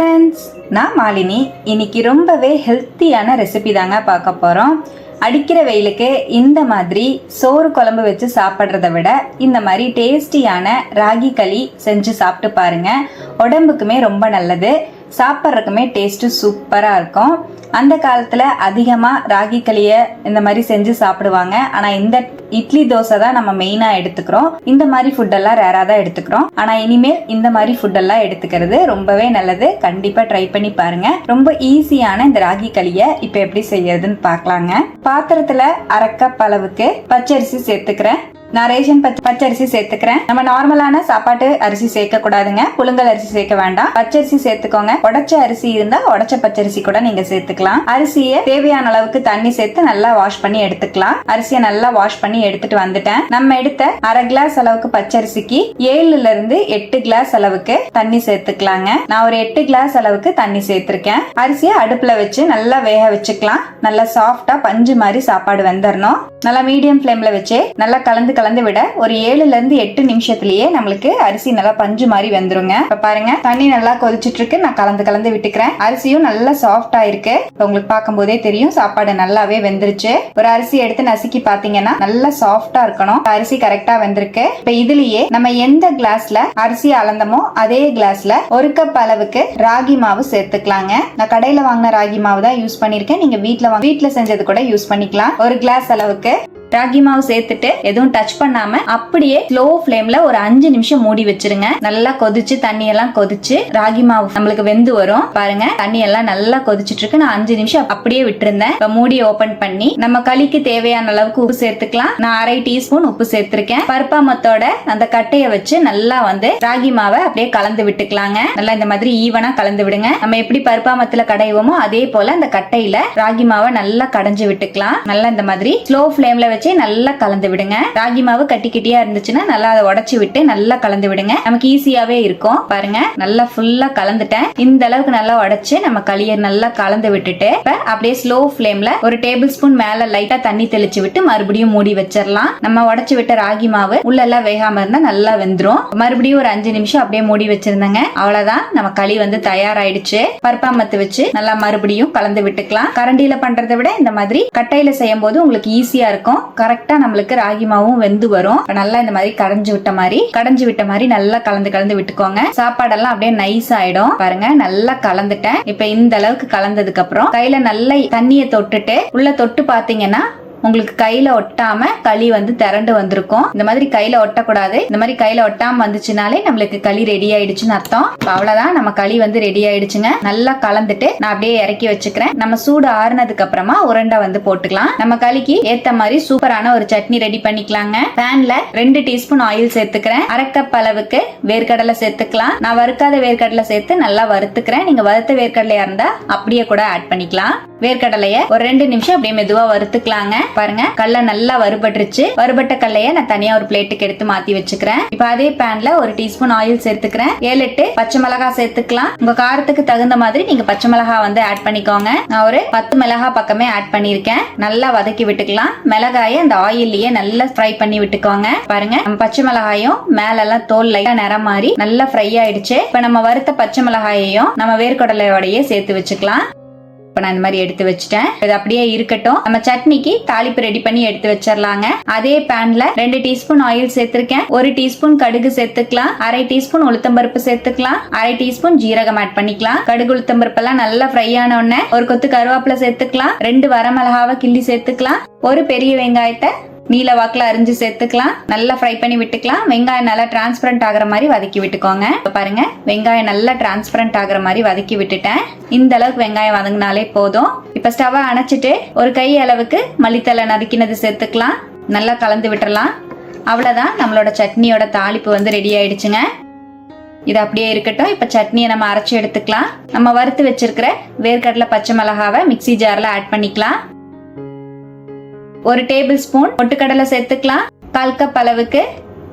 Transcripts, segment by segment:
Friends நான் மாலினி. இன்னைக்கு ரொம்பவே ஹெல்த்தியான ரெசிபி தாங்க பார்க்க போகிறோம் அடிக்கிற வெயிலுக்கு இந்த மாதிரி சோறு குழம்பு வச்சு சாப்பிட்றத விட இந்த மாதிரி டேஸ்டியான ராகி களி செஞ்சு சாப்பிட்டு பாருங்க. உடம்புக்குமே ரொம்ப நல்லது. சாப்பிட்றதுக்குமே டேஸ்ட்டு சூப்பராக இருக்கும். அந்த காலத்தில் அதிகமாக ராகி களியை இந்த மாதிரி செஞ்சு சாப்பிடுவாங்க. ஆனால் இந்த இட்லி தோசை தான் நம்ம மெயினாக எடுத்துக்கிறோம். இந்த மாதிரி ஃபுட்டெல்லாம் ரேராக தான் எடுத்துக்கிறோம். ஆனால் இனிமேல் இந்த மாதிரி ஃபுட்டெல்லாம் எடுத்துக்கிறது ரொம்பவே நல்லது. கண்டிப்பாக ட்ரை பண்ணி பாருங்க. ரொம்ப ஈஸியான இந்த ராகி களியை இப்போ எப்படி செய்யறதுன்னு பார்க்கலாங்க. பாத்திரத்தில் அரை கப் அளவுக்கு பச்சரிசி சேர்த்துக்கிறேன். நான் ரேஷன் பச்சை பச்சரிசி சேர்த்துக்கிறேன். நம்ம நார்மலான சாப்பாட்டு அரிசி சேர்க்க கூடாதுங்க புழுங்கல் அரிசி சேர்க்க வேண்டாம். பச்சரிசி சேர்த்துக்கோங்க. உடச்ச அரிசி இருந்தா உடச்ச பச்சரிசி கூட நீங்க சேர்த்துக்கலாம். அரிசியை தேவையான அளவுக்கு தண்ணி சேர்த்து நல்லா வாஷ் பண்ணி எடுத்துக்கலாம். அரிசியை நல்லா வாஷ் பண்ணி எடுத்துட்டு வந்துட்டேன். நம்ம எடுத்த அரை கிளாஸ் அளவுக்கு பச்சரிசிக்கு ஏழுல இருந்து எட்டு கிளாஸ் அளவுக்கு தண்ணி சேர்த்துக்கலாங்க. நான் ஒரு எட்டு கிளாஸ் அளவுக்கு தண்ணி சேர்த்திருக்கேன். அரிசியை அடுப்புல வச்சு நல்லா வேக வச்சுக்கலாம். நல்லா சாஃப்டா பஞ்சு மாதிரி சாப்பாடு வெந்துடணும் நல்லா மீடியம் ஃப்ளேம்ல வச்சு நல்லா கலந்து கலந்து விட ஒரு ஏழுல இருந்து எட்டு நிமிஷத்துலயே நம்மளுக்கு அரிசி நல்லா பஞ்சு மாதிரி வந்துருங்க. இப்ப பாருங்க தண்ணி நல்லா கொதிச்சுட்டு இருக்கு நான் கலந்து கலந்து விட்டுக்கிறேன். அரிசியும் நல்லா சாஃப்டா இருக்கு. இப்போ உங்களுக்கு பார்க்கும் போதே தெரியும் சாப்பாடு நல்லாவே வெந்துருச்சு. ஒரு அரிசி எடுத்து நசுக்கி பாத்தீங்கன்னா நல்லா சாஃப்டா இருக்கணும். அரிசி கரெக்டா வெந்திருக்கு. இப்ப இதுலயே நம்ம எந்த கிளாஸ்ல அரிசி அளந்தமோ அதே கிளாஸ்ல ஒரு கப் அளவுக்கு ராகி மாவு சேர்த்துக்கலாங்க. நான் கடையில வாங்கின ராகி மாவு தான் யூஸ் பண்ணிருக்கேன் நீங்க வீட்டில் வாங்க செஞ்சது கூட யூஸ் பண்ணிக்கலாம். ஒரு கிளாஸ் அளவுக்கு ¿Qué? ராகி மாவு சேர்த்துட்டு எதுவும் டச் பண்ணாம அப்படியே ஸ்லோ ஃப்ளேம்ல ஒரு அஞ்சு நிமிஷம் மூடி வச்சிருங்க. நல்லா கொதிச்சு தண்ணி எல்லாம் கொதிச்சு ராகி மாவு நம்மளுக்கு வெந்து வரும். பாருங்க தண்ணி எல்லாம் நல்லா கொதிச்சிட்டு இருக்கு. நான் அஞ்சு நிமிஷம் அப்படியே விட்டுருந்தேன். இப்ப மூடியை ஓபன் பண்ணி நம்ம களிக்கு தேவையான அளவுக்கு உப்பு சேர்த்துக்கலாம். நான் அரை டீஸ்பூன் உப்பு சேர்த்திருக்கேன். பருப்பாமத்தோட அந்த கட்டைய வச்சு நல்லா வந்து ராகி மாவை அப்படியே கலந்து விட்டுக்கலாங்க. நல்லா இந்த மாதிரி ஈவனா கலந்து விடுங்க. நம்ம எப்படி பருப்பாமத்துல கடைவோமோ அதே போல அந்த கட்டையில ராகி மாவை நல்லா கடைஞ்சு விட்டுக்கலாம். நல்லா இந்த மாதிரி ஸ்லோ ஃபிளேம்ல வச்சு நல்லா கலந்து விடுங்க. ராகி மாவு கட்டி கட்டியா இருந்துச்சுன்னா நல்லா அதை உடச்சி விட்டு நல்லா கலந்து விடுங்க. நமக்கு ஈஸியாவே இருக்கும். பாருங்க நல்லா ஃபுல்லா கலந்துட்டேன். இந்த அளவுக்கு நல்லா உடச்சு நம்ம களியை நல்லா கலந்து விட்டுட்டு இப்ப அப்படியே ஸ்லோ ஃப்ளேம்ல ஒரு டேபிள் ஸ்பூன் மேல லைட்டா தண்ணி தெளிச்சு விட்டு மறுபடியும் மூடி வச்சிடலாம். நம்ம உடச்சி விட்ட ராகி மாவு உள்ள எல்லாம் வேகாம இருந்தா நல்லா வெந்துரும். மறுபடியும் ஒரு அஞ்சு நிமிஷம் அப்படியே மூடி வச்சிருந்தேங்க. அவ்வளவுதான் நம்ம களி வந்து தயாராயிடுச்சு. பருப்பாமத்து வச்சு நல்லா மறுபடியும் கலந்து விட்டுக்கலாம். கரண்டியில பண்றதை விட இந்த மாதிரி கட்டையில செய்யும் போது உங்களுக்கு ஈஸியா இருக்கும். கரெக்டா நம்மளுக்கு ராகி மாவும் வெந்து வரும். நல்லா இந்த மாதிரி கடைஞ்சு விட்ட மாதிரி கடைஞ்சு விட்ட மாதிரி நல்லா கலந்து கலந்து விட்டுக்கோங்க. சாப்பாடெல்லாம் அப்படியே நைஸ் ஆயிடும். பாருங்க நல்லா கலந்துட்டேன். இப்ப இந்த அளவுக்கு கலந்ததுக்கு அப்புறம் கையில நல்லா தண்ணியை தொட்டுட்டு உள்ள தொட்டு பாத்தீங்கன்னா உங்களுக்கு கையில ஒட்டாம களி வந்து திரண்டு வந்திருக்கும். இந்த மாதிரி கையில ஒட்டக்கூடாது. இந்த மாதிரி கையில ஒட்டாம வந்துச்சுனாலே நம்மளுக்கு களி ரெடி ஆயிடுச்சுன்னு அர்த்தம். அவ்வளவுதான். நம்ம களி வந்து ரெடி ஆயிடுச்சுங்க. நல்லா கலந்துட்டு நான் அப்படியே இறக்கி வச்சுக்கிறேன். நம்ம சூடு ஆறுனதுக்கு அப்புறமா உருண்டை வந்து போட்டுக்கலாம். நம்ம களிக்கு ஏத்த மாதிரி சூப்பரான ஒரு சட்னி ரெடி பண்ணிக்கலாங்க. பேன்ல ரெண்டு டீஸ்பூன் ஆயில் சேர்த்துக்கிறேன். அரைக்கப் அளவுக்கு வேர்க்கடலை சேர்த்துக்கலாம். நான் வறுக்காத வேர்க்கடலை சேர்த்து நல்லா வறுத்துக்கிறேன். நீங்க வறுத்த வேர்க்கடலையா இருந்தா அப்படியே கூட ஆட் பண்ணிக்கலாம். வேர்க்கடலைய ஒரு ரெண்டு நிமிஷம் அப்படியே மெதுவா வறுத்துக்கலாங்க. பாருங்க கடல நல்லா வறுபட்டுருச்சு. வறுபட்ட கல்லைய நான் தனியா ஒரு பிளேட்டுக்கு எடுத்து மாத்தி வச்சுக்கிறேன். இப்ப அதே பேன்ல ஒரு டீஸ்பூன் ஆயில் சேர்த்துக்கிறேன். ஏழு எட்டு பச்சை மிளகா சேர்த்துக்கலாம். உங்க காரத்துக்கு தகுந்த மாதிரி நீங்க பச்சை மிளகாய் வந்து ஆட் பண்ணிக்கோங்க. நான் ஒரு பத்து மிளகாய் பக்கமே ஆட் பண்ணிருக்கேன் நல்லா வதக்கி விட்டுக்கலாம். மிளகாய அந்த ஆயில்லயே நல்லா ஃப்ரை பண்ணி விட்டுக்கோங்க. பாருங்க நம்ம பச்சை மிளகாயும் மேல எல்லாம் தோல் லைட்டா நிறம் மாறி நல்லா ஃப்ரை ஆயிடுச்சு. இப்ப நம்ம வறுத்த பச்சை மிளகாயையும் நம்ம வேர்க்கடலையோடய சேர்த்து வச்சுக்கலாம். இப்போ நான் இந்த மாதிரி எடுத்து வச்சுட்டேன். இது அப்படியே இருக்கட்டும். நம்ம சட்னிக்கு தாளிப்பு ரெடி பண்ணி எடுத்து வச்சிடலாங்க அதே பேன்ல ரெண்டு டீஸ்பூன் ஆயில் சேர்த்திருக்கேன். ஒரு டீஸ்பூன் கடுகு சேர்த்துக்கலாம். அரை டீஸ்பூன் உளுத்தம்பருப்பு சேர்த்துக்கலாம். அரை டீஸ்பூன் ஜீரகம் ஆட் பண்ணிக்கலாம். கடுகு உளுத்தம்பருப்பு எல்லாம் நல்லா ஃப்ரை ஆன உடனே ஒரு கொத்து கருவேப்பிலை சேர்த்துக்கலாம். ரெண்டு வரமிளகாவை கிள்ளி சேர்த்துக்கலாம். ஒரு பெரிய வெங்காயத்தை நீல வாக்குல அரிஞ்சு சேர்த்துக்கலாம். நல்லா ஃப்ரை பண்ணி விட்டுக்கலாம். வெங்காயம் நல்லா டிரான்ஸ்பரண்ட் ஆகுற மாதிரி வதக்கி விட்டுக்கோங்க. பாருங்க வெங்காயம் நல்லா டிரான்ஸ்பரண்ட் ஆகுற மாதிரி வதக்கி விட்டுட்டேன். இந்த அளவுக்கு வெங்காயம் வதங்கினாலே போதும். இப்ப ஸ்டவ்வை அணைச்சிட்டு ஒரு கை அளவுக்கு மல்லித்தலை நறுக்கினது சேர்த்துக்கலாம். நல்லா கலந்து விட்டுறலாம். அவ்வளவுதான் நம்மளோட சட்னியோட தாளிப்பு வந்து ரெடி ஆயிடுச்சுங்க. இது அப்படியே இருக்கட்டும். இப்ப சட்னியை நம்ம அரைச்சு எடுத்துக்கலாம். நம்ம வறுத்து வச்சிருக்கிற வேர்க்கடலை பச்சை மிளகாவை மிக்ஸி ஜார்ல ஆட் பண்ணிக்கலாம். ஒரு டேபிள் ஸ்பூன் பொட்டுக்கடலை சேர்த்துக்கலாம். கால் கப் அளவுக்கு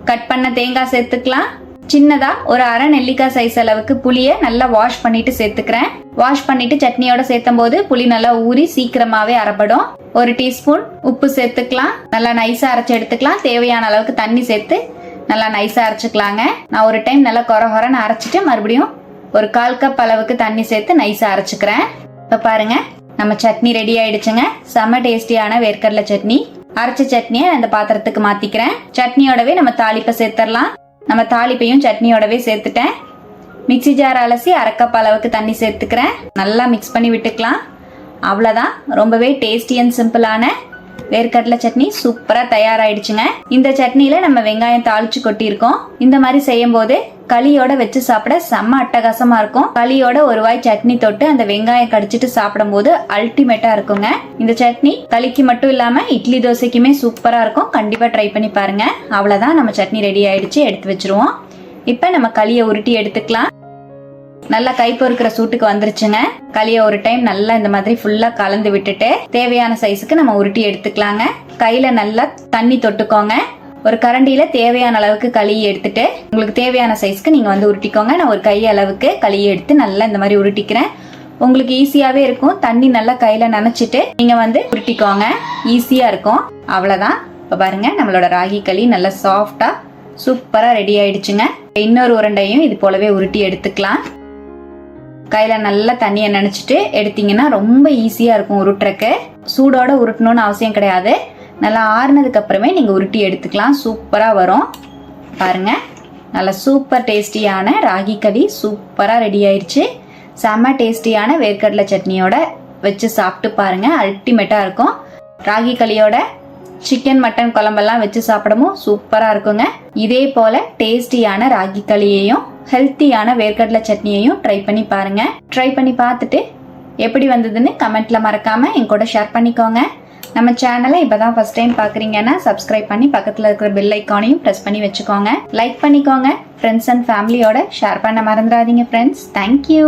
கட் பண்ண தேங்காய் சேர்த்துக்கலாம். சின்னதா ஒரு அரை நெல்லிக்காய் சைஸ் அளவுக்கு புளியை நல்லா வாஷ் பண்ணிட்டு சேர்த்துக்கிறேன். வாஷ் பண்ணிட்டு சட்னியோட சேர்த்தும் போது புளி நல்லா ஊறி சீக்கிரமாவே அரைப்படும். ஒரு டீஸ்பூன் உப்பு சேர்த்துக்கலாம். நல்லா நைஸா அரைச்சு எடுத்துக்கலாம். தேவையான அளவுக்கு தண்ணி சேர்த்து நல்லா நைஸா அரைச்சுக்கலாங்க. நான் ஒரு டைம் நல்லா கொர கொரன்னு அரைச்சிட்டு மறுபடியும் ஒரு கால் கப் அளவுக்கு தண்ணி சேர்த்து நைஸா அரைச்சிக்கிறேன். இப்போ பாருங்க. நம்ம சட்னி ரெடி ஆயிடுச்சுங்க. செம்ம டேஸ்டியான வேர்க்கடலை சட்னி. அரைச்ச சட்னியை அந்த பாத்திரத்துக்கு மாத்திக்கிறேன். சட்னியோடவே நம்ம தாளிப்பை சேர்த்துடலாம் நம்ம தாளிப்பையும் சட்னியோடவே சேர்த்துட்டேன். மிக்ஸி ஜார் அலசி அரைக்கப் அளவுக்கு தண்ணி சேர்த்துக்கிறேன். நல்லா மிக்ஸ் பண்ணி விட்டுக்கலாம். அவ்வளோதான் ரொம்பவே டேஸ்டி அண்ட் சிம்பிளான வேர்க்கடலை சட்னி சூப்பராக தயாராயிடுச்சுங்க. இந்த சட்னியில் நம்ம வெங்காயம் தாளிச்சு கொட்டியிருக்கோம். இந்த மாதிரி செய்யும் போது களியோட வச்சு சாப்பிட செம்ம அட்டகாசமா இருக்கும். களியோட ஒரு வாய் சட்னி தொட்டு அந்த வெங்காயம் கடிச்சிட்டு சாப்பிடும்போது அல்டிமேட்டா இருக்குங்க. இந்த சட்னி களிக்கு மட்டும் இல்லாம இட்லி தோசைக்குமே சூப்பரா இருக்கும். கண்டிப்பா ட்ரை பண்ணி பாருங்க. அவ்வளவுதான் நம்ம சட்னி ரெடி ஆயிடுச்சு. எடுத்து வச்சிருவோம். இப்போ நம்ம களியை உருட்டி எடுத்துக்கலாம். நல்லா கைப்பொறுக்கிற சூட்டுக்கு வந்துருச்சுங்க. களியை ஒரு டைம் நல்லா இந்த மாதிரி ஃபுல்லா கலந்து விட்டுட்டு தேவையான சைஸுக்கு நம்ம உருட்டி எடுத்துக்கலாங்க. கையில நல்லா தண்ணி தொட்டுக்கோங்க. ஒரு கரண்டியில தேவையான அளவுக்கு களியை எடுத்துட்டு உங்களுக்கு தேவையான சைஸ்க்கு நீங்க வந்து உருட்டிக்கோங்க. நான் ஒரு கை அளவுக்கு களியை எடுத்து நல்லா இந்த மாதிரி உருட்டிக்கிறேன். உங்களுக்கு ஈஸியாவே இருக்கும். தண்ணி நல்லா கையில நனைச்சிட்டு நீங்க வந்து உருட்டிக்கோங்க. ஈஸியா இருக்கும். அவ்வளவுதான். இப்ப பாருங்க நம்மளோட ராகி களி நல்லா சாஃப்டா சூப்பரா ரெடி ஆயிடுச்சுங்க. இன்னொரு உருண்டையும் இது போலவே உருட்டி எடுத்துக்கலாம். கையில் நல்லா தண்ணியை நினச்சிட்டு எடுத்தீங்கன்னா ரொம்ப ஈஸியாக இருக்கும் உருட்டுறக்கு. சூடோடு உருட்டணும்னு அவசியம் கிடையாது. நல்லா ஆறுனதுக்கு அப்புறமே நீங்கள் உருட்டி எடுத்துக்கலாம். சூப்பராக வரும். பாருங்க. நல்லா சூப்பர் டேஸ்டியான ராகி களி சூப்பராக ரெடி ஆயிடுச்சு செம்ம டேஸ்டியான வேர்க்கடலை சட்னியோட வச்சு சாப்பிட்டு பாருங்கள் அல்டிமேட்டாக இருக்கும். ராகி களியோட சிக்கன் மட்டன் குழம்பெல்லாம் வச்சு சாப்பிடவும் சூப்பராக இருக்குங்க. இதே போல் டேஸ்டியான ராகி களியையும் ஹெல்த்தியான வேர்க்கடலை சட்னியையும் ட்ரை பண்ணி பாருங்க. ட்ரை பண்ணி பார்த்துட்டு எப்படி வந்ததுன்னு கமெண்ட்ல மறக்காம என் கூட ஷேர் பண்ணிக்கோங்க. நம்ம சேனலை இப்பதான் ஃபர்ஸ்ட் டைம் பார்க்குறீங்கன்னா சப்ஸ்கிரைப் பண்ணி பக்கத்தில் இருக்கிற பெல் ஐக்கானையும் ப்ரெஸ் பண்ணி வச்சுக்கோங்க. லைக் பண்ணிக்கோங்க. ஃப்ரெண்ட்ஸ் அண்ட் ஃபேமிலியோட ஷேர் பண்ண மறந்துடாதீங்க ஃப்ரெண்ட்ஸ் தேங்க்யூ